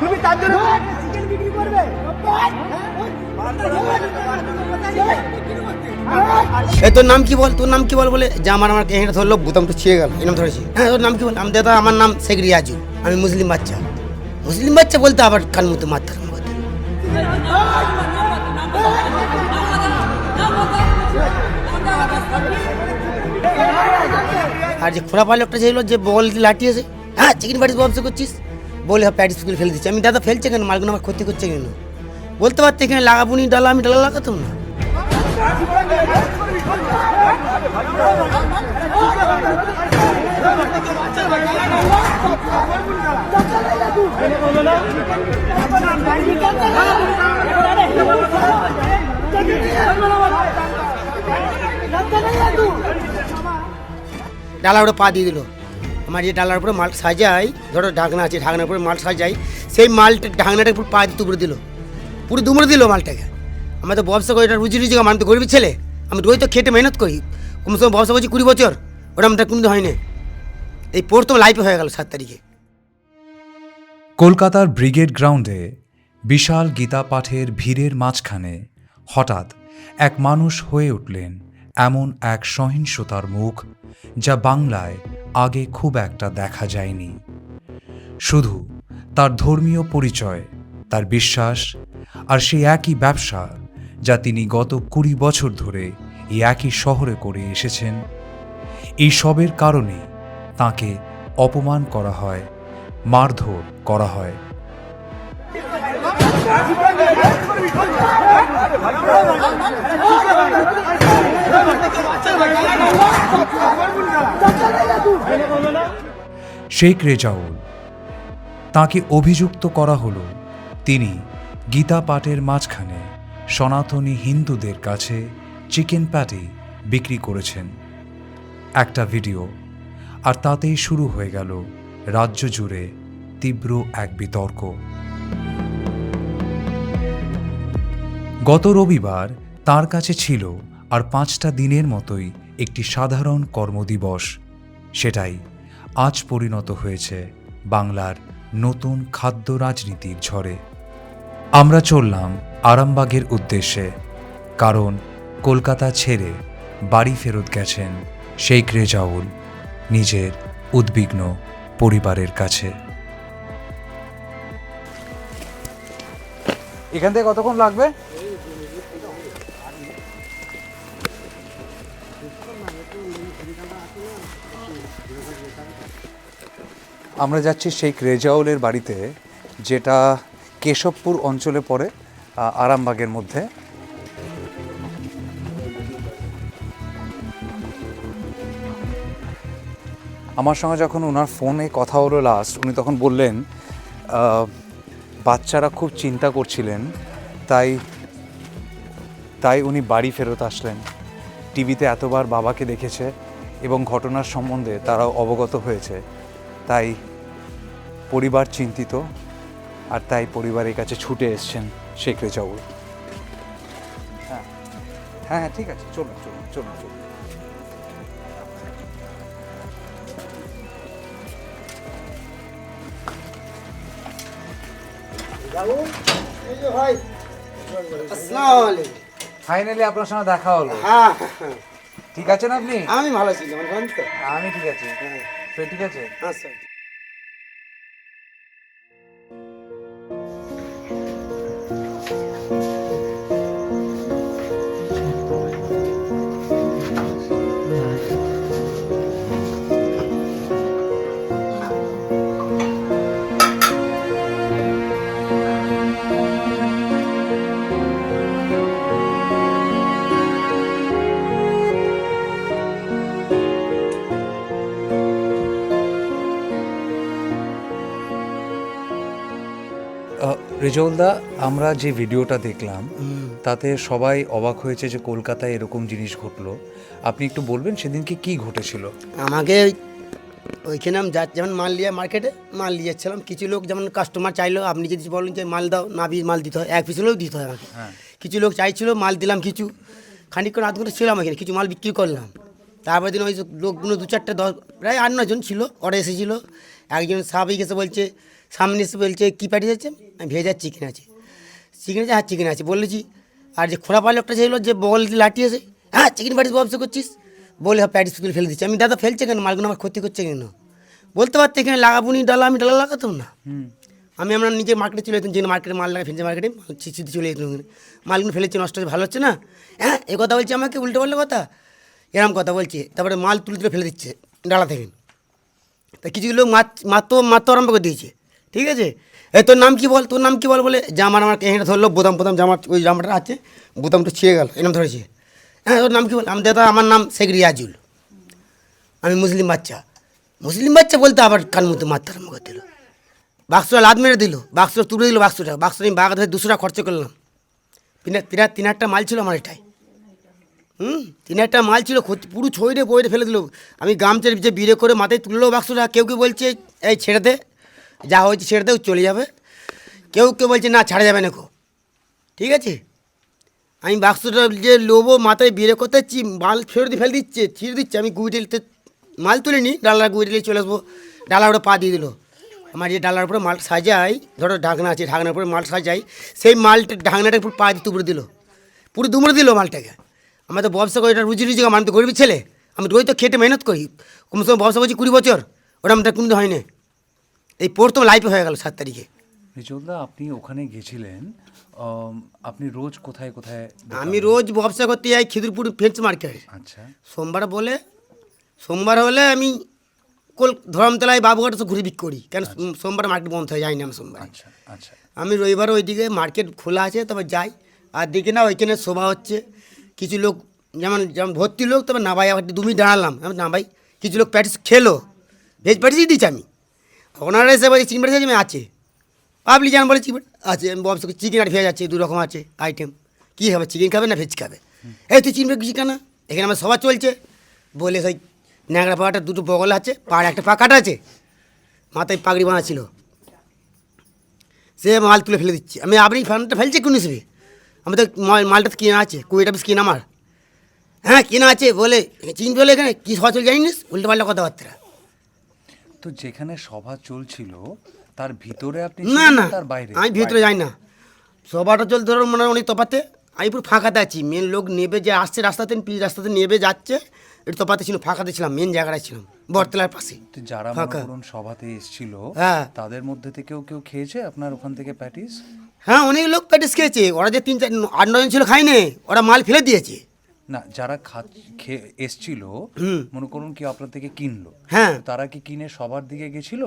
তুমি তার জন্য চিকেন বিক্রি করবে এই তোর নাম কি বল? তোর নাম কি বল বলে? যে আমার আমার ধরলো বুতাম তো ছিঁড়ে গেল। এরকম ধরেছি। হ্যাঁ তোর নাম কি বল? আমি দাদা আমার নাম শেখ রিয়াজু। আমি মুসলিম বাচ্চা। মুসলিম বাচ্চা বলতে আবার কান মতো আরম্ভ আর যে খোলা পালে একটা ছিল যে বল দিয়ে লাঠিয়েছে? হ্যাঁ চিকেন প্যাটিস ব্যবসা করছিস? বলে প্যাটিস করে ফেলে দিচ্ছি। আমি, দাদা, ফেলছে কেন? মালগুলো আমার ক্ষতি করছে কেন? বলতে পারতে এখানে লাগাবুনি, ডালা, আমি ডালা লাগাতাম না। ডালার উপরে পা দিয়ে দিল। আমার যে ডালার উপরে মাল সাজাই ধরো ঢাকনা আছে, ঢাকনার উপরে মাল সাজাই সেই মালটা ঢাকনাটা পুরো পা দিয়ে তুবড়ে দিল। পুরো দুমড়ে দিল মালটাকে। আমরা তো ব্যবসা করি এটা রুজি রুজি আমি তো গরিবের ছেলে। আমি রোজ তো খেটে মেহনত করি। কমসে কম ব্যবসা করছি কুড়ি বছর ওটা আমাদের কোনোদিন হয়নি। এই প্রথম লাইফে হয়ে গেল সাত তারিখে। কলকাতার ব্রিগেড গ্রাউন্ডে বিশাল গীতা পাঠের ভিড়ের মাঝখানে হঠাৎ এক মানুষ হয়ে উঠলেন এমন এক সহিংসতার মুখ যা বাংলায় আগে খুব একটা দেখা যায়নি। শুধু তার ধর্মীয় পরিচয়, তার বিশ্বাস আর সেই একই ব্যবসা যা তিনি গত কুড়ি বছর ধরে এই একই শহরে করে এসেছেন, এই সবের কারণে তাকে অপমান করা হয়, মারধর করা হয়। শেখ রেজাউল, তাকে অভিযুক্ত করা হল তিনি গীতা পাঠের মাঝখানে সনাতনী হিন্দুদের কাছে চিকেন প্যাটি বিক্রি করেছেন। একটা ভিডিও, আর তাতেই শুরু হয়ে গেল রাজ্য জুড়ে তীব্র এক বিতর্ক। গত রবিবার তার কাছে ছিল আর পাঁচটা দিনের মতোই একটি সাধারণ কর্মদিবস। সেটাই আজ পরিণত হয়েছে বাংলার নতুন খাদ্য রাজনীতির ঝড়ে। আমরা চললাম আরামবাগের উদ্দেশ্যে, কারণ কলকাতা ছেড়ে বাড়ি ফেরত গেছেন শেখ রেজাউল, নিজের উদ্বিগ্ন পরিবারের কাছে। এখান থেকে কতক্ষণ লাগবে? আমরা যাচ্ছি শেখ রেজাউলের বাড়িতে, যেটা কেশবপুর অঞ্চলে পড়ে আরামবাগের মধ্যে। আমার সঙ্গে যখন ওনার ফোনে কথা হলো লাস্ট উনি তখন বললেন বাচ্চারা খুব চিন্তা করছিলেন, তাই তাই উনি বাড়ি ফেরত আসলেন। টিভিতে এতবার বাবাকে দেখেছে এবং ঘটনার সম্বন্ধে তারাও অবগত হয়েছে। তাই পরিবার চিন্তিত আর তাই পরিবারের কাছে ছুটে এসছেন শেখ রেজাউল হ্যাঁ হ্যাঁ হ্যাঁ ঠিক আছে চলুন চলুন চলুন চলুন। ফাইনালি আপনার সঙ্গে দেখা হলো। হ্যাঁ হ্যাঁ, হ্যাঁ। ঠিক আছেন আপনি? আমি ভালো তো আমি ঠিক আছে। ঠিক আছে। আচ্ছা। রেজলদা আমরা যে ভিডিওটা দেখলাম তাতে সবাই অবাক হয়েছে যে কলকাতায় এরকম জিনিস ঘটলো। আপনি একটু বলবেন সেদিনকে কি ঘটেছিল? আমাকে ওইখানে আমি যা যেমন মাল নিয়ে মার্কেটে মাল নিয়ে যাচ্ছিলাম। কিছু লোক যেমন কাস্টমার চাইলো আপনি যদি বলেন যে মাল দাও না বি- মাল দিতে হয় এক পিস হলেও দিতে হয় আমাকে। কিছু লোক চাইছিল মাল দিলাম কিছু। খানিকক্ষণ আধ ঘণ্টা ছিলাম এখানে কিছু মাল বিক্রি করলাম। তারপর দিন ওই লোকগুলো দু চারটে দশ প্রায় আট নজন ছিল ওরা এসেছিল। একজন সাহাবিক এসে বলছে সামনে এসে বলছে কী পাঠিয়েছে আমি ভেজা চিকেন আছে। চিকেন আছে? হ্যাঁ চিকেন আছে। বলেছি আর যে খোলা পাল একটা ছিল যে বল লাঠি আছে হ্যাঁ চিকেন প্যাটিস ব্যবসা করছিস? বলে হ্যাঁ প্যাটিস তুলে ফেলে দিচ্ছি আমি দাদা ফেলছে কেন? মালগুলো আমার ক্ষতি করছে কেন? বলতে পারতে এখানে লাগাবো নি ডালা আমি ডালা লাগাতাম না। আমি আমরা নিজে মার্কেটে চলে যেতাম যে মার্কেটে মাল লাগা ফেলছে মার্কেটে চিচিতে চলে যেতাম মালগুলো ফেলেছে নষ্ট হচ্ছে ভালো হচ্ছে না? হ্যাঁ এ কথা বলছে আমাকে উল্টো পাল্টা কথা? এরম কথা বলছে। তারপরে মাল তুলে তুলে ফেলে দিচ্ছে ডালা থেকে। তা কিছু লোক মাত মাতো মাতো আরম্ভ করে দিয়েছে। ঠিক আছে? এই তোর নাম কি বল, তোর নাম কি বল বলে? জামার আমার এখানে ধরলো, বোতাম বোতাম জামার ওই জামাটা আছে, বোতামটা ছিঁড়ে গেল, এরকম ধরেছে। হ্যাঁ তোর নাম কি বল? আমি দাদা, আমার নাম শেখ রিয়াজুল। আমি মুসলিম বাচ্চা। মুসলিম বাচ্চা বলতে আবার কান মতো আরম্ভ করে দিল? বাক্সটা লাদ মেরে দিল, বাক্সটা তুলে দিল বাক্সটা। বাক্সটা আমি বাগা ধরে দুশো টাকা খরচা করলাম। তিন তিন হাজারটা মাল ছিল আমার এটাই হুম? তিন একটা মাল ছিল পুরো ছইরে বইরে ফেলে দিল। আমি গামছের যে বিড়ে করে মাথায় তুললো বাক্সটা। কেউ কেউ বলছে, এই ছেড়ে দে। যা হয়েছে ছেড়ে দে, ও চলে যাবে। কেউ কেউ বলছে, না, ছাড়া যাবে না কো ঠিক আছে? আমি বাক্সটা যে লোবো, মাথায় বিড়ে চি মাল ফেরত ফেলে দিচ্ছে, ছিঁড়ে দিচ্ছে, আমি গুইটেলতে মাল তুলে নিই, ডালার গুইটেলে চলে আসব। ডালার ওটা পা দিয়ে দিল। আমার যে ডালার উপরে মাল সাজাই, ধরো ঢাকনা আছে, ঢাকনার উপরে মাল সাজাই, সেই মালটা ঢাকনাটা পুরো পা দিয়ে দিল। পুরো দুমড়ে দিল মালটাকে। আমার তো ব্যবসা করি, এটা রুজি রুজি আমি তো গরিব ছেলে। আমি রোজ তো খেটে মেহনত করি। কমসে কম ব্যবসা করছি কুড়ি বছর ওটা আমাদের কোনো হয়নি। এই প্রথম লাইফে হয়ে গেল সাত তারিখে। রিচলদা আপনি ওখানে গেছিলেন আপনি রোজ কোথায় কোথায় আমি রোজ ব্যবসা করতে যাই খিদিরপুর ফেন্স মার্কেট আচ্ছা। সোমবার বলে সোমবার হলে আমি কল ধরমতলায় বাবুঘাট ঘুরে বিক্রি করি। কেন সোমবার মার্কেট বন্ধ হয়ে যায় না আমি সোমবার। আচ্ছা আচ্ছা। আমি রবিবার ওইদিকে মার্কেট খোলা আছে তবে যাই। আর দেখি না ওইখানে শোভা হচ্ছে। কিছু লোক যেমন যেমন ভর্তি লোক তবে না ভাই আবার দু মিনিট দাঁড়ালাম। আমি না ভাই কিছু লোক প্যাটিস খেলো। ভেজ প্যাটিসই দিচ্ছি আমি। ওনারা এসে বলছে চিকেন আমি আছে? পাবলি জান বলে চিকেন আছে, আমি চিকেন আর ভেজ আছে, দু রকম আছে আইটেম কী হবে চিকেন খাবে না ভেজ খাবে? এই তুই চিকেন কিছু না এখানে আমার সবার চলছে। বলে সেই ন্যাংরা পাড়াটা দুটো বগল আছে, পাড়ে একটা পাকাটা আছে, মাথায় পাগড়ি বাঁধা ছিল। সে মাল তুলে ফেলে দিচ্ছে। আমি আপনি ফান্ডটা ফেলছে কোন হিসেবে? আমি তো মাল- মালটা কেনা আছে, কুড়িটা পিস কেনা আমার। হ্যাঁ কেনা আছে। বলে চিন বলে এখানে, কী সচল জানিস? উল্টো পাল্টা কথাবার্তা। তো যেখানে সভা চলছিল তার ভিতরে আপনি না না তার বাইরে? আমি ভিতরে যাই না। সবাটা চল ধরো মানে অনেক তফাতে আমি পুরো ফাঁকাতে আছি। মেন লোক নেবে যে আসছে রাস্তাতে পিচ রাস্তাতে নেবে যাচ্ছে। একটু তফাতে ছিল ফাঁকাতে ছিলাম মেন জায়গাটায় ছিলাম বটতলার পাশে যারা ফাঁকা। সভাতে এসেছিল হ্যাঁ। তাদের মধ্যে থেকেও কেউ খেয়েছে আপনার ওখান থেকে প্যাটিস হ্যাঁ অনেক লোক প্যাটিস খেয়েছে। ওরা যে তিন চার আট নজন ছিল খায়নি। ওরা মাল ফেলে দিয়েছে। না যারা খেয়ে এসছিল মনে করুন কি আপনার থেকে কিনলো হ্যাঁ। তারা কি কিনে সবার দিকে গেছিল?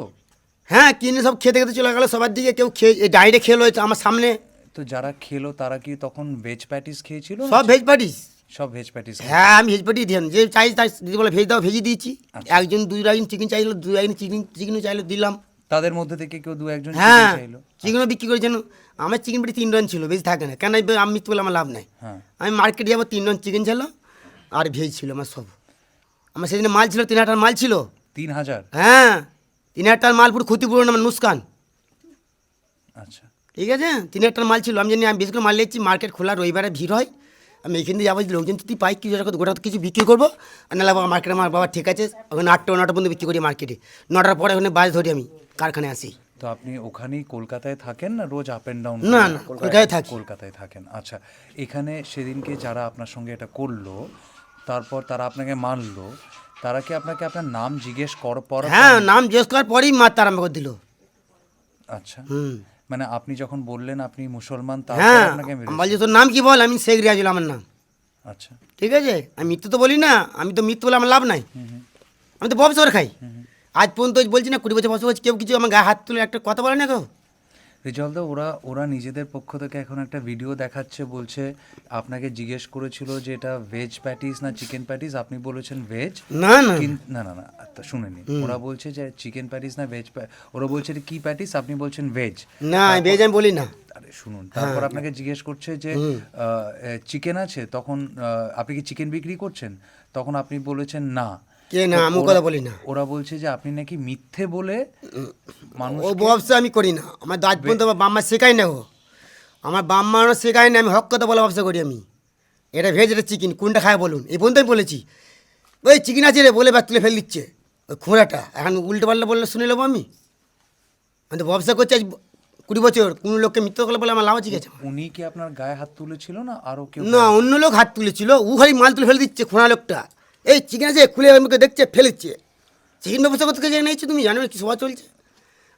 হ্যাঁ কিনে সব খেতে খেতে চলে গেলো সবার দিকে কেউ খেয়ে এই ডাইরে খেলো আমার সামনে। তো যারা খেলো তারা কি তখন ভেজ প্যাটিস খেয়েছিল? সব ভেজ পার্টিস সব ভেজ প্যাটিস হ্যাঁ আমি ভেজ পার্টি দিলাম। যে চাই তাই দিদি বলে ভেজ দাও ভেজে দিয়েছি। একজন দুই একজন চিকেন চাইলো দুই একজন চিকেন চিকেনও চাইলো দিলাম। তাদের মধ্যে থেকে কেউ দু একজন হ্যাঁ চিকেনও বিক্রি করেছেন আমার চিকেন পেটি তিন রন ছিল বেশি থাকে না। কেন আমি- আমি মিথ্যে বলে আমার লাভ নাই। হ্যাঁ। আমি মার্কেটে যাব তিন রন চিকেন ছিল আর ভেজ ছিল আমার সব। আমার সেদিন মাল ছিল তিন হাজার মাল ছিল। তিন হাজার? হ্যাঁ তিন হাজার মাল পুরো ক্ষতিপূরণ আমার নুসকান। আচ্ছা। ঠিক আছে? তিন হাজার মাল ছিল। আমি জানি আমি বেশি করে মাল নিচ্ছি মার্কেট খোলা রবিবারে ভিড় হয়। আমি এখান থেকে যাব লোকজন যদি পাই কিছু গোটা কিছু বিক্রি করব। আর নাহলে বাবা মার্কেটে আমার বাবা ঠিক আছে ওখানে আটটা নটা পর্যন্ত বিক্রি করি মার্কেটে। নটার পরে ওখানে বাস ধরি আমি। কারখানায় আসি তো আপনি ওখানেই কলকাতায় থাকেন না রোজ আপ এন্ড ডাউন না, না, কলকাতায় থাকি। কলকাতায় থাকেন আচ্ছা। এখানে সেদিনকে যারা আপনার সঙ্গে এটা করল তারপর তারা আপনাকে মানলো তারা কি আপনাকে আপনার নাম জিজ্ঞেস কর পর হ্যাঁ নাম জিজ্ঞেস করার পরেই মা তার আমাকে দিল। আচ্ছা। হুম। মানে আপনি যখন বললেন আপনি মুসলমান তারপর হ্যাঁ আপনাকে মেরেছে। আমি বলছি। তোর নাম কি বল? আমি শেখ রিয়াজুল আমার নাম। আচ্ছা। ঠিক আছে? আমি মিথ্যে তো বলি না আমি তো মিথ্যে বলে আমার লাভ নাই। আমি তো ব্যবসা করে খাই আজ পর্যন্ত বলছি না কুড়ি বছর বছর বলছি কেউ কিছু আমার গায়ে হাত তুলে একটা কথা বলে না কেউ? রেজলদা ওরা ওরা নিজেদের পক্ষ থেকে এখন একটা ভিডিও দেখাচ্ছে বলছে আপনাকে জিজ্ঞেস করেছিল যে এটা ভেজ প্যাটিস না চিকেন প্যাটিস আপনি বলেছেন ভেজ না না না। না না তা শুনেনি। ওরা বলছে যে চিকেন প্যাটিস না ভেজ ওরা বলছে কি প্যাটিস আপনি বলছেন ভেজ না ভেজ আমি বলি না। আরে শুনুন তারপর আপনাকে জিজ্ঞেস করছে যে চিকেন আছে? তখন আপনি কি চিকেন বিক্রি করছেন? তখন আপনি বলেছেন না। কে না আমি কথা বলি না। ওরা বলছে যে আপনি নাকি মিথ্যে বলে মানুষ ও ব্যবসা আমি করি না। আমার আজ পর্যন্ত আমার বাম্মা শেখাই না ও। আমার বাম্মারও শেখায় না আমি হক কথা বলে ব্যবসা করি আমি। এটা ভেজ এটা চিকেন কোনটা খায় বলুন? এই পর্যন্ত আমি বলেছি। ওই চিকেন আছে রে বলে ব্যাগ তুলে ফেলে দিচ্ছে। ওই খোঁড়াটা। এখন উল্টো পাল্টা বললে শুনে নেব আমি? আমি তো ব্যবসা করছি আজ কুড়ি বছর। কোনো লোককে মৃত্যু করলে বলে আমার লাভ আছে আছে উনি কি আপনার গায়ে হাত তুলেছিল না আরও কেউ না অন্য লোক হাত তুলেছিল। ও খালি মাল তুলে ফেলে দিচ্ছে খোঁড়া লোকটা। এই চিকেন আছে খুলে আমাকে দেখছে ফেলেছে। চিকেন ব্যবসা করতে গিয়ে নিয়েছো তুমি? জানো কি সভা চলছে?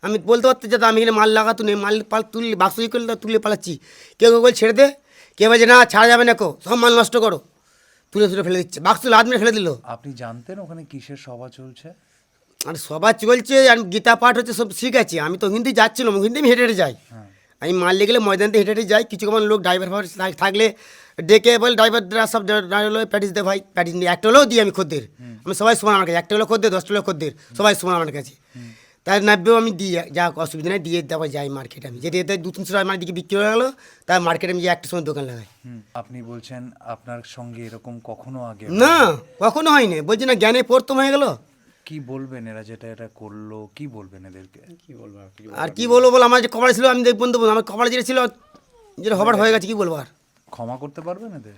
আমি বলতে পারতে যে আমি এখানে মাল লাগাতো নেই মাল পাল তুলে বাক্স ই করলে তুলে পালাচ্ছি। কেউ কেউ বলে ছেড়ে দে। কেউ বলছে না ছাড়া যাবে না কো সব মাল নষ্ট করো। তুলে তুলে ফেলে দিচ্ছে। বাক্স হাত মেরে ফেলে দিল। আপনি জানতেন ওখানে কিসের সভা চলছে? আর সবার চলছে আর গীতা পাঠ হচ্ছে সব আছে আমি তো হিন্দি যাচ্ছিলাম হিন্দি আমি হেঁটে হেঁটে যাই। আমি মাল লেগে গেলে ময়দানতে হেঁটে হেঁটে যাই কিছু কমান লোক ড্রাইভার ফাইভার থাকলে ডেকে বলে ড্রাইভাররা সব ড্রাইভার হলো প্যাটিস দে ভাই প্যাটিস নিয়ে। একটা হলেও দিই আমি খদ্দের। আমি সবাই সমান আমার কাছে একটা হলো খদ্দের দশটা হলো খদ্দের সবাই সমান আমার কাছে। তাই নাব্বেও আমি দিই যা অসুবিধা নেই দিয়ে তারপর যাই মার্কেটে আমি। যেতে যেতে দু তিনশো টাকা আমার দিকে বিক্রি হয়ে গেলো তার মার্কেটে আমি একটা সময় দোকান লাগাই। আপনি বলছেন আপনার সঙ্গে এরকম কখনো আগে না কখনো হয়নি। বলছি না জ্ঞানে প্রথম হয়ে গেলো? কি বলবেন এরা যেটা এটা করল? কি বলবেন এদেরকে? কি বলব আর কি? বলব বল আমার যে কপালে ছিল আমি দেখব দেবো আমার কপালে যেটা ছিল যেটা হবার হয়ে গেছে কি বলব আর? ক্ষমা করতে পারবেন এদের?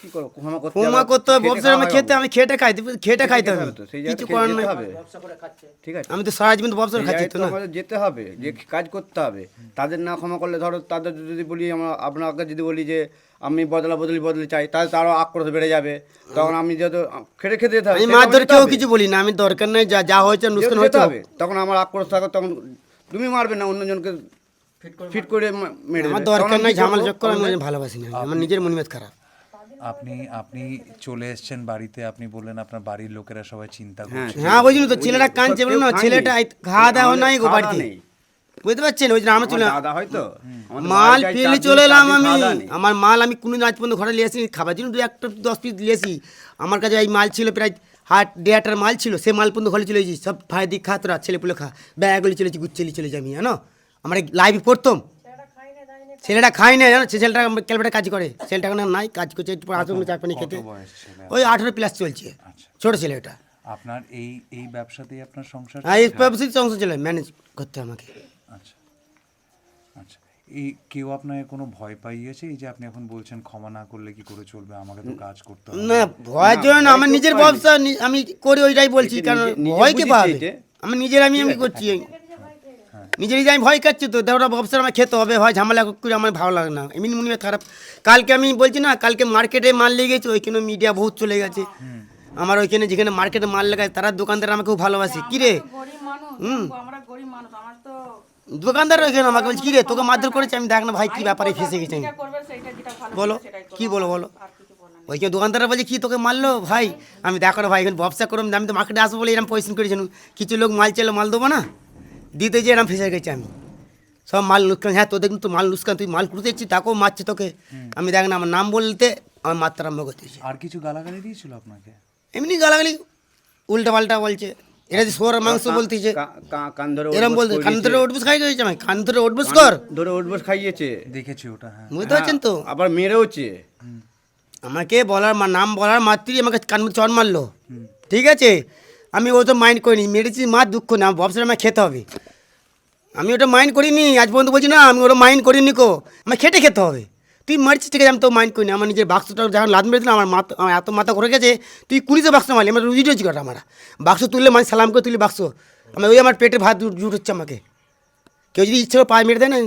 কি ক্ষমা করতে হবে, করতে হবে খেটে ব্যবসা আমি খেতে আমি খেটে খাইতে খেটে খাইতে হবে। তো, সেই কিছু করার নেই। হবে। ঠিক আছে আমি তো সারা জীবন ব্যবসা খাচ্ছি তো না। যেতে হবে যে কাজ করতে হবে। তাদের না ক্ষমা করলে ধরো তাদের যদি বলি আমরা আপনাকে যদি বলি যে আমি বদলা বদলি বদলি চাই তাহলে তারও আক্রোশ বেড়ে যাবে। তখন আমি যেহেতু খেটে খেতে যেতে হবে আমি মার ধরে কেউ কিছু বলি না আমি দরকার নেই যা যা হয়েছে নুকসান যেতে হবে তখন আমার আক্রোশ থাকে তখন তুমি মারবে না অন্যজনকে ফিট করে মেরে আমার দরকার নাই ঝামেলা? চক্কর আমি ভালোবাসি না। আমার নিজের মনিমেত খারাপ। আপনি আপনি চলে এসেছেন বাড়িতে আপনি বললেন আপনার বাড়ির লোকেরা সবাই চিন্তা হ্যাঁ, করছে। হ্যাঁ বুঝলি তো ছেলেটা কাঁদছে বলে না ছেলেটা খাওয়া দাওয়া নাই গো বাড়িতে। নেই। বুঝতে পারছেন? ওই জন্য আমার চলে দাদা হয়তো মাল পেলে চলে এলাম আমি। আমার মাল আমি কোনো আজ পর্যন্ত ঘরে নিয়ে আসিনি। খাবার জন্য দু একটা দশ পিস নিয়েছি আমার কাছে এই মাল ছিল প্রায় হাট দেড়টার মাল ছিল। সে মাল পর্যন্ত ঘরে চলে গেছি সব ভাই দিক খা তোরা ছেলে পুলে খা। ব্যাগগুলি চলেছি গুচ্ছেলি চলে যাবি জানো? আমার লাইভে পড়তাম। ছেলেটা খাই না জানো? ছেলেটা ক্যালবেটা কাজ করে। ছেলেটা এখন নাই কাজ করছে একটু আসুন চা পানি খেতে। ওই আঠেরো প্লাস চলছে আচ্ছা। ছোট ছেলেটা। আপনার এই এই ব্যবসাতেই আপনার সংসার আর এই চলছে? ব্যবসায়িক সংস্থা চলে ম্যানেজ করতে আমাকে। আচ্ছা। আচ্ছা। এই কেউ আপনাকে কোনো ভয় পাইয়েছে? এই যে আপনি এখন বলছেন ক্ষমা না করলে কি করে চলবে? আমাকে তো কাজ করতে হবে। না ভয়ের জন্য আমার নিজের ব্যবসা আমি করি ওইটাই বলছি কারণ ভয়কে বুঝেছি পাবে? আমি নিজের আমি আমি করছি। নিজেরই নিজে আমি ভয় খাচ্ছি তো দেখো ব্যবসা আমার খেতে হবে হয় ঝামেলা করে আমার ভালো লাগে না। এমনি মনে হয় খারাপ। কালকে আমি বলছি না কালকে মার্কেটে মাল লেগে গেছে ওইখানে মিডিয়া বহুত চলে গেছে। আমার ওইখানে যেখানে মার্কেটে মাল লাগায় তারা দোকানদার আমাকে খুব ভালোবাসে। কি রে গরিব মানুষ আমরা গরিব মানুষ আমার তো দোকানদার ওইখানে আমাকে বলছে কি রে তোকে মারধর করেছে আমি দেখ না ভাই কি ব্যাপারে ফেসে গেছি আমি। বলো। কি বলো বলো? নেই। ওইখানে দোকানদাররা বলছে কি তোকে মারলো? ভাই আমি দেখো ভাই এখানে ব্যবসা করুন আমি তো মার্কেটে আসব বলে এরকম পরিশ্রম করেছিলাম কিছু লোক মাল চাইলে মাল দেবো না? দিতে যে এরকম ফেসে গেছি আমি। সব মাল লুস্কান হ্যাঁ তোদের কিন্তু মাল লুস্কান তুই মাল কুড়তে দিচ্ছিস তাকেও মারছে তোকে। আমি দেখ না আমার নাম বলতে আমার মাত্রা আরম্ভ করতেছি আর কিছু গালাগালি দিয়েছিল আপনাকে? এমনি গালাগালি উল্টা পাল্টা বলছে। এরা যে সোয়ার মাংস বলতেছে উঠবোস বলতে কান ধরে দিয়েছে। উঠবুস খাই দিয়েছে আমি কান ধরে উঠবুস কর। ধরে উঠবোস খাইয়েছে। দেখেছি ওটা হ্যাঁ। বুঝতে পারছেন তো? হ্যাঁ, আবার মেরেওছে। আমাকে বলার মা- নাম বলার মাত্রই আমাকে কান চর মারলো। ঠিক আছে? আমি ও তো মাইন্ড করিনি। মেরেছি মা দুঃখ না ব্যবসাটা আমাকে খেতে হবে। আমি ওটা মাইন্ড করিনি আজ পর্যন্ত বলছি না আমি ওটা মাইন্ড করিনি কো আমার খেটে খেতে হবে। তুই মারছিস ঠিক আছে আমি তো মাইন্ড করিনি। আমার নিজের বাক্সটা যখন লাদ মেরেছিলাম আমার মাথা আমার এত মাথা ঘুরে গেছে তুই কুড়িতে বাক্স মারলি আমার রুজি রুজি কটা আমার বাক্স তুললে মানে সালাম করে তুলি বাক্স আমি ওই আমার পেটে ভাত জুট হচ্ছে আমাকে। কেউ যদি ইচ্ছে করে পায়ে মেরে দেয় না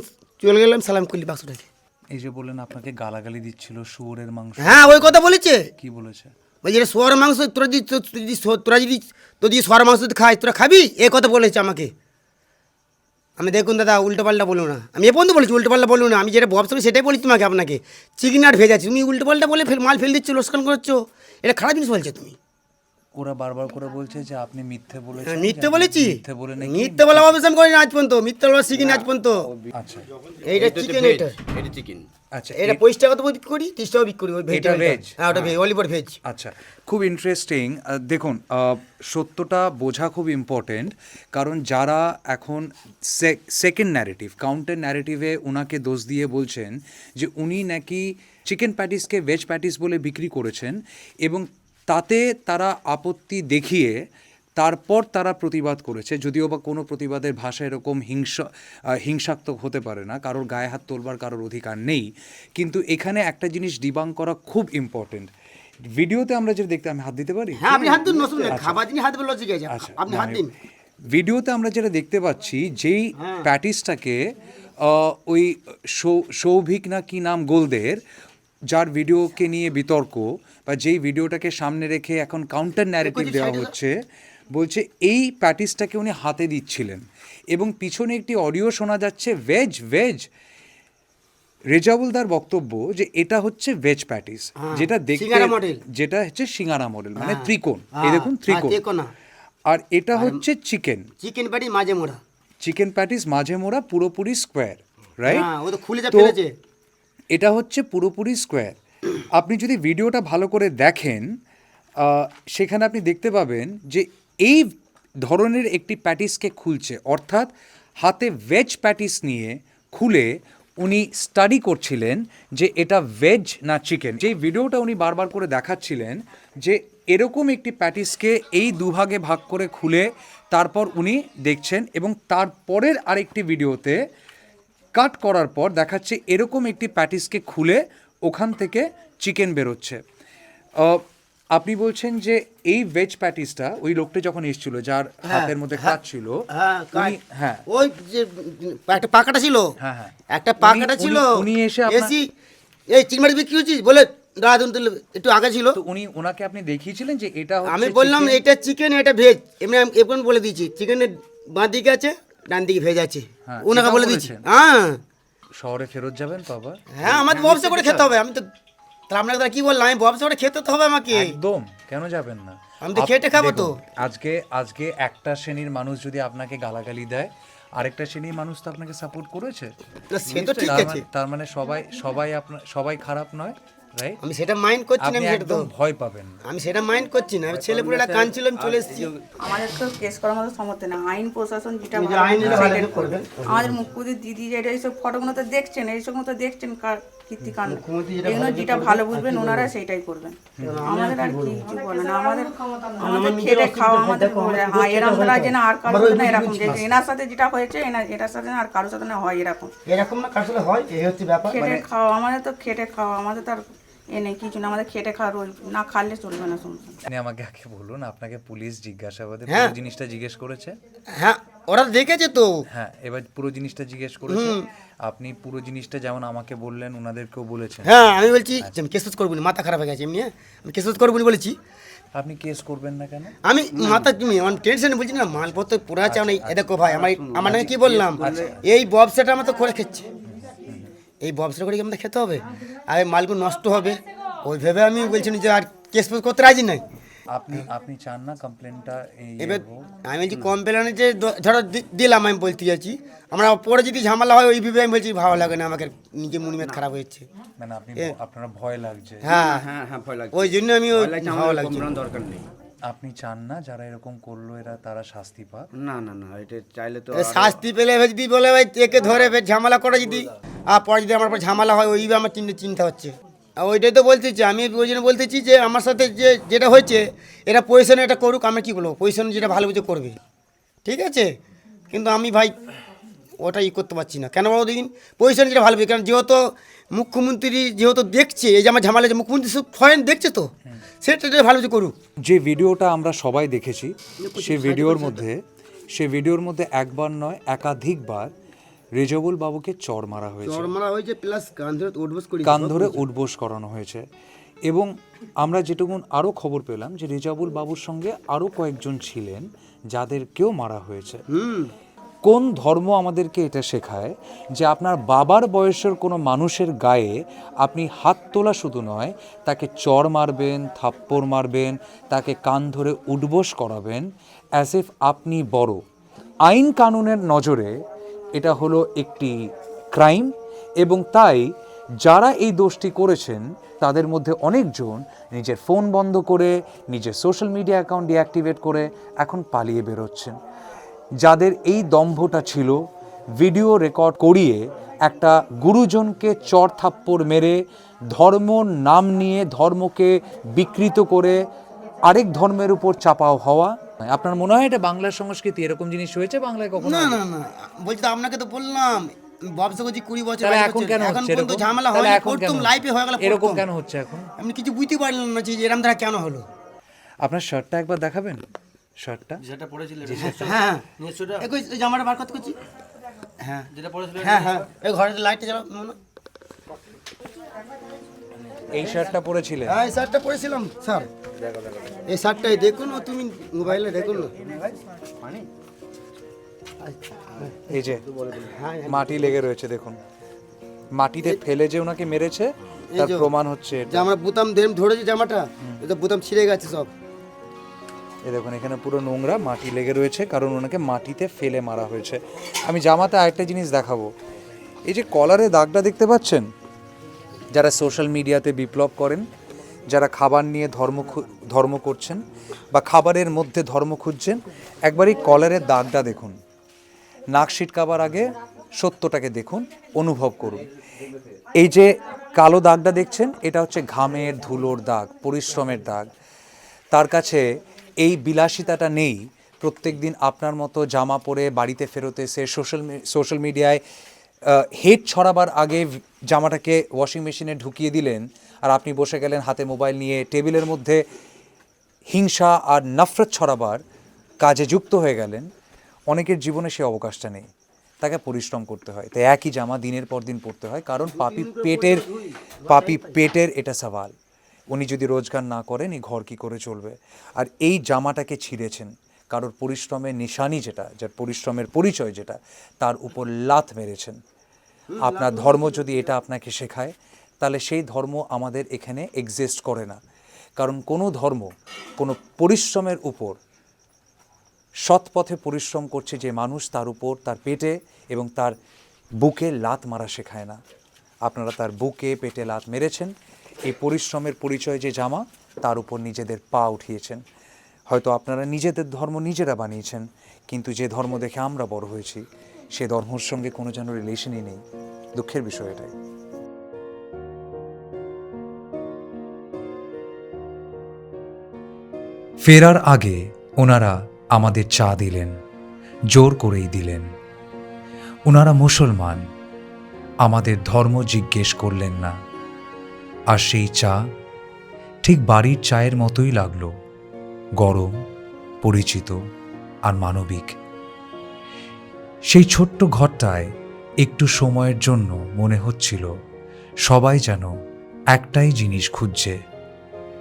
চলে গেলাম সালাম করলি বাক্সটাকে এই যে বললেন আপনাকে গালাগালি দিচ্ছিল শুয়োরের মাংস। হ্যাঁ ওই কথা বলেছে। কি বলেছে? বলছি, এটা সোয়ার মাংস, তোরা যদি যদি তোরা যদি তোর যদি সোয়ার মাংস খাই তোরা খাবি? এ কথা বলেছে আমাকে। আমি দেখুন দাদা উল্টো পাল্টা বলো না। আমি এ পর্যন্ত বলেছি উল্টো পাল্টা বলো না। আমি যেটা করি সেটাই বলি তোমাকে আপনাকে। চিকেন আর ভেজ আছে। তুমি উল্টো পাল্টা বলে মাল ফেল দিচ্ছ, লোকসান করছ। এটা খারাপ জিনিস বলছো তুমি। ওরা বারবার করে বলছে যে আপনি মিথ্যে বলেছেন হ্যাঁ, মিথ্যে বলেছি। মিথ্যে বলে নাকি মিথ্যে বলা আমি করি না আজ পর্যন্ত। মিথ্যে বলা শিখিনি আজ পর্যন্ত। আচ্ছা। এইটা এটা চিকেন এটা এটা চিকেন আচ্ছা এটা পঁচিশ টাকা তো বিক্রি করি? তিরিশ টাকা বিক্রি করি? এটা ভেজ হ্যাঁ ওটা ভেজ অলিভার ভেজ আচ্ছা খুব ইন্টারেস্টিং দেখুন আহ, সত্যটা বোঝা খুব ইম্পর্টেন্ট কারণ যারা এখন সেকেন্ড ন্যারেটিভ কাউন্টার ন্যারেটিভে ওনাকে দোষ দিয়ে বলছেন যে উনি নাকি চিকেন প্যাটিসকে ভেজ প্যাটিস বলে বিক্রি করেছেন এবং তাতে তারা আপত্তি দেখিয়ে তারপর তারা প্রতিবাদ করেছে যদিও বা কোনো প্রতিবাদের ভাষা এরকম হিংসা হিংসাত্মক হতে পারে না কারোর গায়ে হাত তোলবার কারোর অধিকার নেই। কিন্তু এখানে একটা জিনিস ডিবাং করা খুব ইম্পর্টেন্ট ভিডিওতে আমরা যেটা দেখতে আমি হাত দিতে পারি? হ্যাঁ আপনি হাত দিন খাবার দিন হাত বলে লজিক আচ্ছা আপনি হাত দিন। ভিডিওতে আমরা যেটা দেখতে পাচ্ছি যেই প্যাটিসটাকে ওই সৌ- সৌভিক না কি নাম গোলদের যার ভিডিওকে নিয়ে বিতর্ক বা যেই ভিডিওটাকে সামনে রেখে এখন কাউন্টার ন্যারেটিভ দেওয়া হচ্ছে বলছে এই প্যাটিসটাকে উনি হাতে দিচ্ছিলেন। এবং পিছনে একটি অডিও শোনা যাচ্ছে ভেজ ভেজ রেজাউলদার বক্তব্য যে এটা হচ্ছে ভেজ প্যাটিস যেটা দেখতে যেটা হচ্ছে সিঙ্গারা মডেল মানে হ্যাঁ। ত্রিকোণ। এই হ্যাঁ, দেখুন হ্যাঁ, ত্রিকোণ। আর এটা হচ্ছে চিকেন চিকেন প্যাটি মাঝে মোড়া। চিকেন প্যাটিস মাঝে মোড়া পুরোপুরি স্কোয়ার রাইট হ্যাঁ ও তো খুলে এটা হচ্ছে পুরোপুরি স্কোয়ার আপনি যদি ভিডিওটা ভালো করে দেখেন সেখানে আপনি দেখতে পাবেন যে এই ধরনের একটি প্যাটিসকে খুলছে। অর্থাৎ হাতে ভেজ প্যাটিস নিয়ে খুলে উনি স্টাডি করছিলেন যে এটা ভেজ না চিকেন যেই ভিডিওটা উনি বারবার করে দেখাচ্ছিলেন যে এরকম একটি প্যাটিসকে এই দুভাগে ভাগ করে খুলে তারপর উনি দেখছেন এবং তারপরের আরেকটি ভিডিওতে কাট করার পর দেখাচ্ছে এরকম একটি প্যাটিসকে খুলে ওখান থেকে চিকেন বেরোচ্ছে। আপনি বলছেন যে এই ভেজ প্যাটিসটা ওই লোকটা যখন এসেছিল যার হাতের মধ্যে কাজ ছিল হ্যাঁ হ্যাঁ। ওই যে একটা পাকাটা ছিল? হ্যাঁ, হ্যাঁ। একটা পাকাটা ছিল? উনি- এসে এসি? এই চিংড়ি বিক্রি হচ্ছিস? বলে তুমি তাহলে একটু আগে ছিল। উনি ওনাকে আপনি দেখিয়েছিলেন যে এটা আমি বললাম। এটা চিকেন এটা ভেজ এমনি এখন বলে দিয়েছি। চিকেনের বাঁ দিকে আছে ডান দিকে ভেজ আছে হ্যাঁ, ওনাকে বলে বলেছেন। হ্যাঁ। শহরে ফেরত যাবেন তো আবার? হ্যাঁ আমার ব্যবসা করে খেতে হবে। আমি তো তাহলে আপনাকে তাহলে কি বললাম? আমি ব্যবসা করে খেতে তো হবে আমাকে। একদম কেন যাবেন না? আমি তো খেটে খাব তো। আজকে আজকে একটা শ্রেণির মানুষ যদি আপনাকে গালাগালি দেয় আরেকটা শ্রেণির মানুষ তো আপনাকে সাপোর্ট করেছে। সে তো ঠিক তার আছে। মানে- তার মানে সবাই সবাই আপনার সবাই খারাপ নয়। রাইট আমি সেটা মাইন্ড করছি না আমি সেটা তো ভয় পাবেন আমি সেটা মাইন্ড করছি না আমি কাঁদছিল আমি চলে এসেছি। আমাদেরকেও কেস করার মতো সমর্থ না আইন প্রশাসন যেটা আইন। আমাদের মুখ্যমন্ত্রী দিদি যেটা এইসব ফটোগুলো তো দেখছেন এইসব তো দেখছেন কার কীর্তিকাণ্ড এগুলো যেটা ভালো বুঝবেন ওনারা সেইটাই করবেন। আমাদের আর কি কিছু বলে না আমাদের আমাদের খেটে খাওয়া আমাদের বলে, হ্যাঁ এরকম না যে না আর কারোর সাথে না এরকম যে এনার সাথে যেটা হয়েছে এনার এটার সাথে না আর কারোর সাথে না হয় এরকম। এরকম না কার সাথে হয় এই হচ্ছে ব্যাপার। খেটে খাওয়া আমাদের তো খেটে খাওয়া আমাদের তো আর এ নেই কিছু না আমাদের খেটে খাওয়া রোজ না খাইলে চলবে না শুনছেন আপনি আমাকে আগে বলুন আপনাকে পুলিশ জিজ্ঞাসাবাদে হ্যাঁ। পুরো জিনিসটা জিজ্ঞেস করেছে? হ্যাঁ ওরা দেখেছে তো। হ্যাঁ এবার পুরো জিনিসটা জিজ্ঞেস করেছে। আপনি পুরো জিনিসটা যেমন আমাকে বললেন ওনাদেরকেও বলেছেন। হ্যাঁ আমি বলছি যে আমি কেস করব না মাথা খারাপ হয়ে গেছে এমনি হ্যাঁ? আমি কেস করব না বলেছি। আপনি কেস করবেন না কেন? আমি মাথা তুমি আমার টেনশন বলছি না মালপত্র পুরা চাও না এ দেখো ভাই আমার আমার নাকি কি বললাম? এই ব্যবসাটা আমার তো করে খেচ্ছে। এই ব্যবসা করে কি আমাদের খেতে হবে। আর এই মালগুলো নষ্ট হবে। ওই ভেবে আমি বলছি যে আর কেস ফেস করতে রাজি নাই। আপনি আপনি চান না কমপ্লেনটা এবার আমি বলছি কমপ্লেনে যে ধরো দি- দিলাম আমি বলতে যাচ্ছি আমরা পরে যদি ঝামেলা হয় ওই ভেবে আমি বলছি ভালো লাগে না আমাকে নিজে মনিমেদ খারাপ হয়েছে। মানে আপনি আপনার ভয় লাগছে। হ্যাঁ। হ্যাঁ হ্যাঁ ভয় লাগছে। ওই জন্য আমি ওই ভালো লাগছে। দরকার নেই। আপনি চান না যারা এরকম করল এরা তারা শাস্তি পাক? না না না এটা চাইলে তো শাস্তি পেলে যদি বলে ভাই একে ধরে ফের ঝামেলা করে যদি আর পরে যদি আমার পর ঝামেলা হয় ওই আমার চিন্তা চিন্তা হচ্ছে। আর ওইটাই তো বলতেছি আমি ওই জন্য বলতেছি যে আমার সাথে যে যেটা হয়েছে এটা পজিশনে এটা করুক আমি কী বলব? পজিশনে যেটা ভালো বুঝে করবে। ঠিক আছে? কিন্তু আমি ভাই ওটা ই করতে পারছি না। কেন বলো দিন পজিশন যেটা ভালো কারণ যেহেতু মুখ্যমন্ত্রী যেহেতু দেখছে এই যে আমার ঝামেলা যে মুখ্যমন্ত্রী সব ফরেন দেখছে তো সেটা ভালো বুঝে করুক। যে ভিডিওটা আমরা সবাই দেখেছি সেই ভিডিওর মধ্যে সেই ভিডিওর মধ্যে একবার নয় একাধিকবার রেজবুল বাবুকে চর মারা হয়েছে। মারা হয়েছে প্লাস কান ধরে উঠবস করি কান ধরে উঠবোস করানো হয়েছে। এবং আমরা যেটুকু আরও খবর পেলাম যে রেজাবুল বাবুর সঙ্গে আরও কয়েকজন ছিলেন যাদেরকেও মারা হয়েছে। হুম। কোন ধর্ম আমাদেরকে এটা শেখায়? যে আপনার বাবার বয়সের কোনো মানুষের গায়ে আপনি হাত তোলা শুধু নয়, তাকে চর মারবেন, থাপ্পড় মারবেন, তাকে কান ধরে উঠবোস করাবেন অ্যাজ ইফ আপনি বড়। আইন কানুনের নজরে এটা হলো একটি ক্রাইম এবং তাই যারা এই দোষটি করেছেন, তাদের মধ্যে অনেকজন নিজের ফোন বন্ধ করে, নিজের সোশ্যাল মিডিয়া অ্যাকাউন্ট ডিঅ্যাক্টিভেট করে এখন পালিয়ে বেরোচ্ছেন। যাদের এই দম্ভটা ছিল ভিডিও রেকর্ড করিয়ে একটা গুরুজনকে চর থাপ্পড় মেরে ধর্ম নাম নিয়ে ধর্মকে বিকৃত করে আরেক ধর্মের উপর চাপাও হওয়া। আপনার মনে হয় এটা বাংলার সংস্কৃতি এরকম জিনিস হয়েছে? বাংলায় কখনো না না না। বলছি তো আপনাকে তো বললাম ব্যবসা করছি কুড়ি বছর এখন কেন এখন পর্যন্ত ঝামেলা হয় এখন প্রথম লাইফে হয়ে গেল এরকম কেন হচ্ছে এখন? আমি কিছু বুঝতে পারলাম না যে এরম ধারা কেন হলো। আপনার শার্টটা একবার দেখাবেন? শার্টটা? যেটা পড়েছিল হ্যাঁ। এই জামাটা বার করতে করছি হ্যাঁ। যেটা পড়েছিল হ্যাঁ হ্যাঁ। এই ঘরে লাইটটা জ্বালাও মনে এই শার্টটা পরেছিলেন হ্যাঁ এই শার্টটা পরেছিলাম স্যার। এই শার্টটাই দেখুন ও তুমি মোবাইলে দেখুন। না এই যে হ্যাঁ মাটি লেগে রয়েছে দেখুন। মাটিতে ফেলে যে ওনাকে মেরেছে তার প্রমাণ হচ্ছে এটা। জামা বুতাম দেম ধরেছি জামাটা। তো বুতাম ছিঁড়ে গেছে সব। এই দেখুন, এখানে পুরো নোংরা মাটি লেগে রয়েছে, কারণ ওনাকে মাটিতে ফেলে মারা হয়েছে। আমি জামাতে আরেকটা জিনিস দেখাবো। এই যে কলারে দাগটা দেখতে পাচ্ছেন? যারা সোশ্যাল মিডিয়াতে বিপ্লব করেন, যারা খাবার নিয়ে ধর্ম ধর্ম করছেন বা খাবারের মধ্যে ধর্ম খুঁজছেন, একবার এই কলারের দাগটা দেখুন। নাক ছিটকাবার আগে সত্যটাকে দেখুন, অনুভব করুন। এই যে কালো দাগটা দেখছেন, এটা হচ্ছে ঘামের ধুলোর দাগ, পরিশ্রমের দাগ। তার কাছে এই বিলাসিতাটা নেই। প্রত্যেক দিন আপনার মতো জামা পরে বাড়িতে ফেরত এসে সোশ্যাল সোশ্যাল মিডিয়ায় হেড ছড়াবার আগে জামাটাকে ওয়াশিং মেশিনে ঢুকিয়ে দিলেন আর আপনি বসে গেলেন হাতে মোবাইল নিয়ে টেবিলের মধ্যে হিংসা আর নফরত ছড়াবার কাজে যুক্ত হয়ে গেলেন। অনেকের জীবনে সে অবকাশটা নেই। তাকে পরিশ্রম করতে হয়। তাই একই জামা দিনের পর দিন পরতে হয়। কারণ পাপি পেটের পাপি পেটের এটা সওয়াল। উনি যদি রোজগার না করেন, এই ঘর কি করে চলবে? আর এই জামাটাকে ছিঁড়েছেন। কারোর পরিশ্রমের নিশানি যেটা, যার পরিশ্রমের পরিচয় যেটা, তার উপর লাত মেরেছেন। আপনার ধর্ম যদি এটা আপনাকে শেখায়, তাহলে সেই ধর্ম আমাদের এখানে এক্সিস্ট করে না। কারণ কোনো ধর্ম, কোনো পরিশ্রমের উপর, সৎ পথে পরিশ্রম করছে যে মানুষ, তার উপর তার পেটে এবং তার বুকে লাত মারা শেখায় না। আপনারা তার বুকে, পেটে লাত মেরেছেন এই পরিশ্রমের পরিচয় যে জামা, তার উপর নিজেদের পা উঠিয়েছেন। হয়তো আপনারা নিজেদের ধর্ম নিজেরা বানিয়েছেন, কিন্তু যে ধর্ম দেখে আমরা বড় হয়েছি, সে ধর্মের সঙ্গে কোনো যেন রিলেশনই নেই। দুঃখের বিষয় এটাই। ফেরার আগে ওনারা আমাদের চা দিলেন, জোর করেই দিলেন। ওনারা মুসলমান, আমাদের ধর্ম জিজ্ঞেস করলেন না। আর সেই চা ঠিক বাড়ির চায়ের মতোই লাগল, গরম, পরিচিত আর মানবিক। সেই ছোট্ট ঘরটায় একটু সময়ের জন্য মনে হচ্ছিল সবাই যেন একটাই জিনিস খুঁজছে,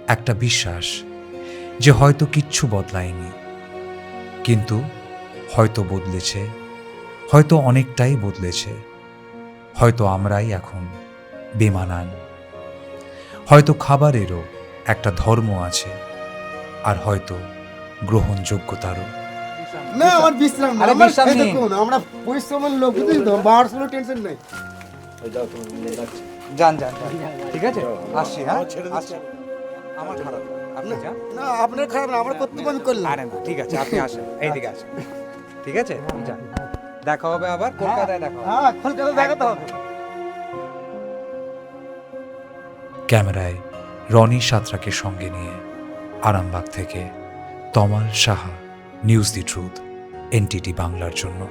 একটা বিশ্বাস যে হয়তো কিচ্ছু বদলায়নি। কিন্তু হয়তো বদলেছে, হয়তো অনেকটাই বদলেছে, হয়তো আমরাই এখন বেমানান। হয়তো খাবারেরও একটা ধর্ম আছে আর হয়তো গ্রহণযোগ্যতারও। না আমার বিশ্রাম আরে বিশ্রাম নেই। দেখুন আমরা পরিশ্রমের লোক বুঝলি তো? বাহার কোনো টেনশন নেই। যান যান। ঠিক আছে? আসছি হ্যাঁ? আসছি। আমার খারাপ। আপনি যান। না আপনার খারাপ না আমার কর্তব্য আমি করলাম। আরে না ঠিক আছে আপনি আসেন। এইদিকে আসেন। ঠিক আছে? যান। দেখা হবে আবার কলকাতায় দেখা হবে। হ্যাঁ কলকাতা দেখাতে হবে। ক্যামেরায় রনি সাঁতরাকে সঙ্গে নিয়ে আরামবাগ থেকে Tamal Saha news the truth NTT বাংলার জন্য।